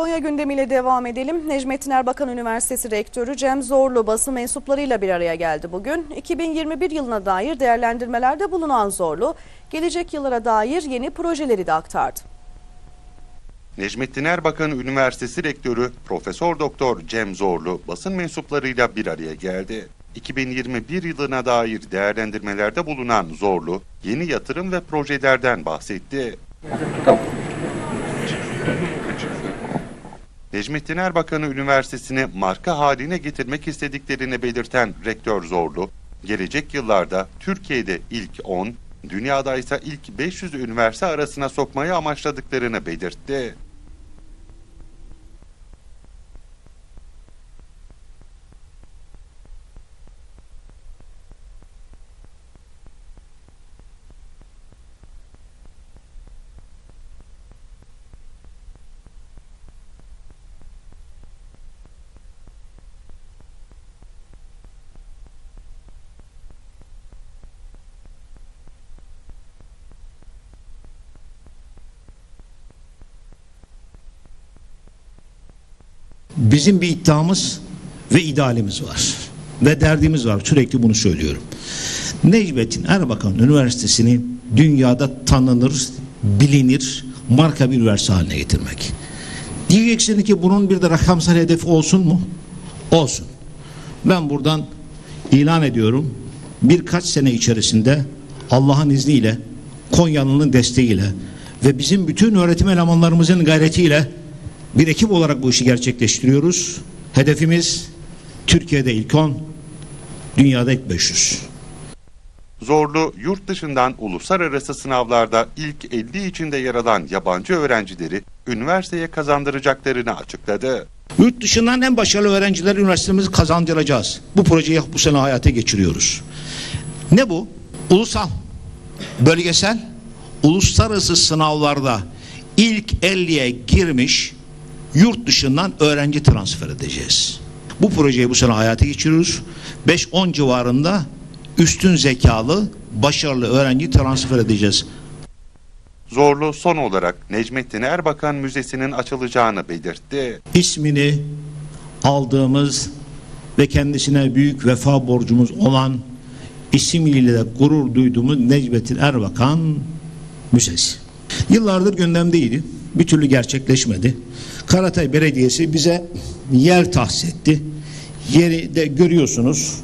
Konya gündemiyle devam edelim. Necmettin Erbakan Üniversitesi Rektörü Cem Zorlu basın mensuplarıyla bir araya geldi bugün. 2021 yılına dair değerlendirmelerde bulunan Zorlu, gelecek yıllara dair yeni projeleri de aktardı. Necmettin Erbakan Üniversitesi Rektörü Profesör Doktor Cem Zorlu basın mensuplarıyla bir araya geldi. 2021 yılına dair değerlendirmelerde bulunan Zorlu, yeni yatırım ve projelerden bahsetti. Necmettin Erbakan'ı üniversitesini marka haline getirmek istediklerini belirten Rektör Zorlu, gelecek yıllarda Türkiye'de ilk 10, dünyada ise ilk 500 üniversite arasına sokmayı amaçladıklarını belirtti. Bizim bir iddiamız ve idealimiz var. Ve derdimiz var. Sürekli bunu söylüyorum. Necmettin Erbakan Üniversitesi'ni dünyada tanınır, bilinir, marka bir üniversite haline getirmek. Diyeceksin ki bunun bir de rakamsal hedefi olsun mu? Olsun. Ben buradan ilan ediyorum. Birkaç sene içerisinde Allah'ın izniyle, Konyalı'nın desteğiyle ve bizim bütün öğretim elemanlarımızın gayretiyle bir ekip olarak bu işi gerçekleştiriyoruz. Hedefimiz Türkiye'de ilk 10, dünyada ilk 500. Zorlu, yurt dışından uluslararası sınavlarda ilk 50 içinde yer alan yabancı öğrencileri üniversiteye kazandıracaklarını açıkladı. Yurt dışından en başarılı öğrencileri üniversitemizi kazandıracağız. Bu projeyi bu sene hayata geçiriyoruz. Ne bu? Ulusal, bölgesel, uluslararası sınavlarda ilk 50'ye girmiş yurt dışından öğrenci transfer edeceğiz. Bu projeyi bu sene hayata geçiriyoruz. 5-10 civarında üstün zekalı, başarılı öğrenci transfer edeceğiz. Zorlu son olarak Necmettin Erbakan Müzesi'nin açılacağını belirtti. ismini aldığımız ve kendisine büyük vefa borcumuz olan ismiyle de gurur duyduğumuz Necmettin Erbakan Müzesi. Yıllardır gündemdeydi. Bir türlü gerçekleşmedi. Karatay Belediyesi bize yer tahsis etti. Yeri de görüyorsunuz.